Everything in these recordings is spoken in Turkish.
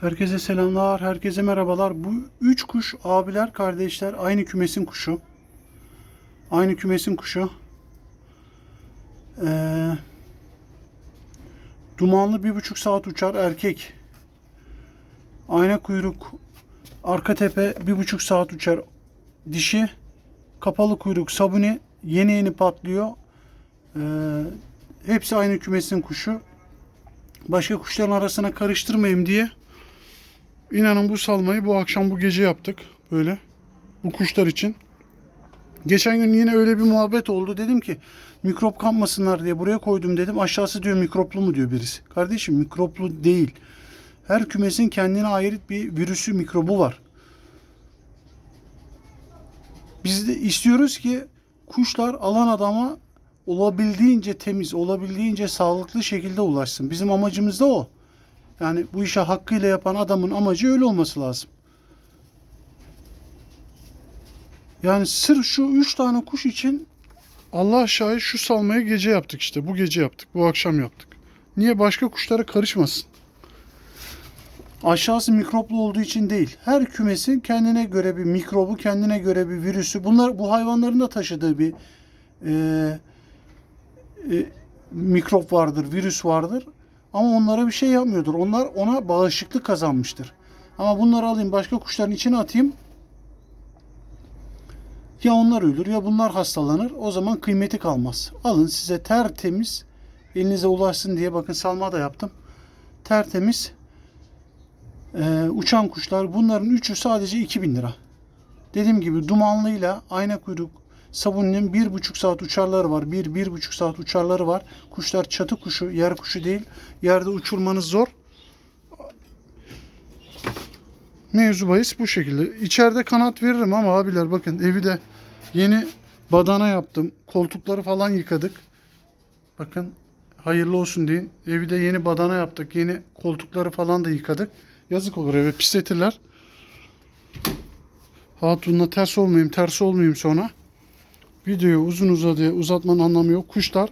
Herkese selamlar, herkese merhabalar. Bu üç kuş abiler, kardeşler. Aynı kümesin kuşu. Aynı kümesin kuşu. Ee, dumanlı bir buçuk saat uçar erkek. Ayna kuyruk, arka tepe bir buçuk saat uçar dişi. Kapalı kuyruk sabuni yeni yeni patlıyor. Ee, hepsi aynı kümesin kuşu. Başka kuşların arasına karıştırmayayım diye İnanın bu salmayı bu akşam bu gece yaptık. Böyle. Bu kuşlar için. Geçen gün yine öyle bir muhabbet oldu. Dedim ki mikrop kanmasınlar diye buraya koydum dedim. Aşağısı diyor mikroplu mu diyor birisi. Kardeşim mikroplu değil. Her kümesin kendine ait bir virüsü mikrobu var. Biz de istiyoruz ki kuşlar alan adama olabildiğince temiz, olabildiğince sağlıklı şekilde ulaşsın. Bizim amacımız da o. Yani bu işi hakkıyla yapan adamın amacı öyle olması lazım. Yani sırf şu üç tane kuş için Allah şahit şu salmayı gece yaptık işte. Bu gece yaptık. Bu akşam yaptık. Niye başka kuşlara karışmasın? Aşağısı mikroplu olduğu için değil. Her kümesin kendine göre bir mikrobu, kendine göre bir virüsü. Bunlar bu hayvanların da taşıdığı bir e, e, mikrop vardır, virüs vardır. Ama onlara bir şey yapmıyordur. Onlar ona bağışıklık kazanmıştır. Ama bunları alayım başka kuşların içine atayım. Ya onlar ölür ya bunlar hastalanır. O zaman kıymeti kalmaz. Alın size tertemiz elinize ulaşsın diye bakın salma da yaptım. Tertemiz e, uçan kuşlar. Bunların üçü sadece 2000 lira. Dediğim gibi dumanlıyla ayna kuyruk sabunun bir buçuk saat uçarları var. Bir, bir buçuk saat uçarları var. Kuşlar çatı kuşu, yer kuşu değil. Yerde uçurmanız zor. Mevzu bahis bu şekilde. İçeride kanat veririm ama abiler bakın evi de yeni badana yaptım. Koltukları falan yıkadık. Bakın hayırlı olsun deyin. Evi de yeni badana yaptık. Yeni koltukları falan da yıkadık. Yazık olur eve pisletirler. Hatunla ters olmayayım, ters olmayayım sonra. Videoyu uzun uzadıya uzatmanın anlamı yok. Kuşlar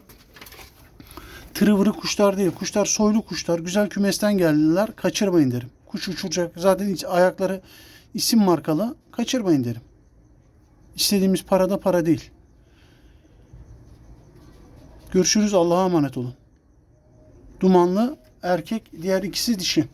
tırıvırı kuşlar değil. Kuşlar soylu kuşlar. Güzel kümesten geldiler. Kaçırmayın derim. Kuş uçuracak. Zaten hiç ayakları isim markalı. Kaçırmayın derim. İstediğimiz parada para değil. Görüşürüz. Allah'a emanet olun. Dumanlı erkek, diğer ikisi dişi.